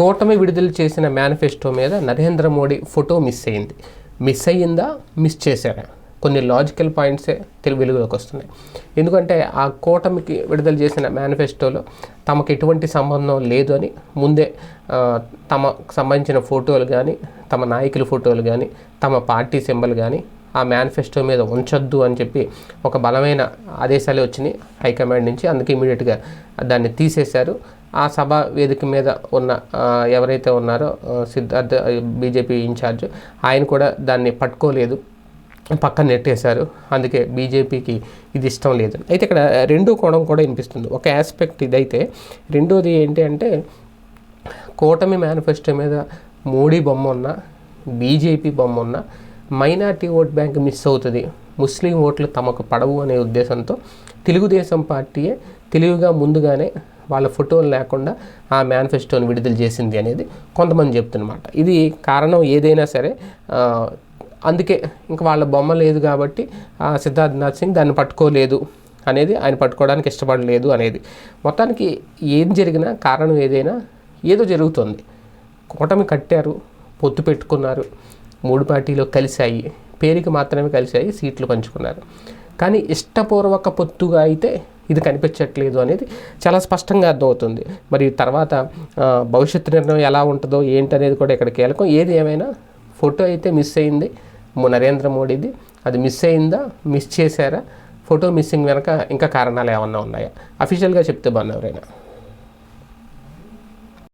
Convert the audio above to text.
కూటమి విడుదల చేసిన మేనిఫెస్టో మీద నరేంద్ర మోడీ ఫోటో మిస్ అయింది. మిస్ అయ్యిందా? మిస్ చేశారా? కొన్ని లాజికల్ పాయింట్సే తెలుగు వెలుగులోకి వస్తున్నాయి. ఎందుకంటే ఆ కూటమికి విడుదల చేసిన మేనిఫెస్టోలో తమకు ఎటువంటి సంబంధం లేదు అని ముందే తమకు సంబంధించిన ఫోటోలు కానీ తమ నాయకుల ఫోటోలు కానీ తమ పార్టీ సింబల్ కానీ ఆ మేనిఫెస్టో మీద ఉంచొద్దు అని చెప్పి ఒక బలమైన ఆదేశాలు వచ్చినాయి హైకమాండ్ నుంచి. అందుకే ఇమీడియట్గా దాన్ని తీసేశారు. ఆ సభ వేదిక మీద ఉన్న ఎవరైతే ఉన్నారో సిద్ధార్థ బీజేపీ ఇన్ఛార్జ్ ఆయన కూడా దాన్ని పట్టుకోలేదు. పక్కన నెట్టేశారు. అందుకే బీజేపీకి ఇది ఇష్టం లేదు. అయితే ఇక్కడ రెండో కోణం కూడా వినిపిస్తుంది. ఒక ఆస్పెక్ట్ ఇదైతే రెండోది ఏంటి అంటే కూటమి మేనిఫెస్టో మీద మోడీ బొమ్మ ఉన్న బీజేపీ బొమ్మ ఉన్న మైనార్టీ ఓట్ బ్యాంక్ మిస్ అవుతుంది. ముస్లిం ఓట్లు తమకు పడవు అనే ఉద్దేశంతో తెలుగుదేశం పార్టీయే తెలివిగా ముందుగానే వాళ్ళ ఫోటోలు లేకుండా ఆ మేనిఫెస్టోని విడుదల చేసింది అనేది కొంతమంది చెప్తున్నమాట. ఇది కారణం ఏదైనా సరే అందుకే ఇంకా వాళ్ళ బొమ్మ లేదు కాబట్టి ఆ సిద్ధార్థనాథ్ సింగ్ దాన్ని పట్టుకోలేదు అనేది ఆయన పట్టుకోవడానికి ఇష్టపడలేదు అనేది. మొత్తానికి ఏం జరిగినా కారణం ఏదైనా ఏదో జరుగుతుంది. కూటమి కట్టారు పొత్తు పెట్టుకున్నారు. మూడు పార్టీలు కలిశాయి. పేరుకి మాత్రమే కలిశాయి సీట్లు పంచుకున్నారు. కానీ ఇష్టపూర్వక పొత్తుగా అయితే ఇది కనిపించట్లేదు అనేది చాలా స్పష్టంగా అర్థమవుతుంది. మరి తర్వాత భవిష్యత్తు నిర్ణయం ఎలా ఉంటుందో ఏంటనేది కూడా ఇక్కడ కీలకం. ఏది ఏమైనా ఫోటో అయితే మిస్ అయింది నరేంద్ర మోడీది. అది మిస్ అయిందా మిస్ చేశారా? ఫోటో మిస్సింగ్ వెనక ఇంకా కారణాలు ఏమన్నా ఉన్నాయా? అఫీషియల్గా చెప్తే బాగున్నారు ఎవరైనా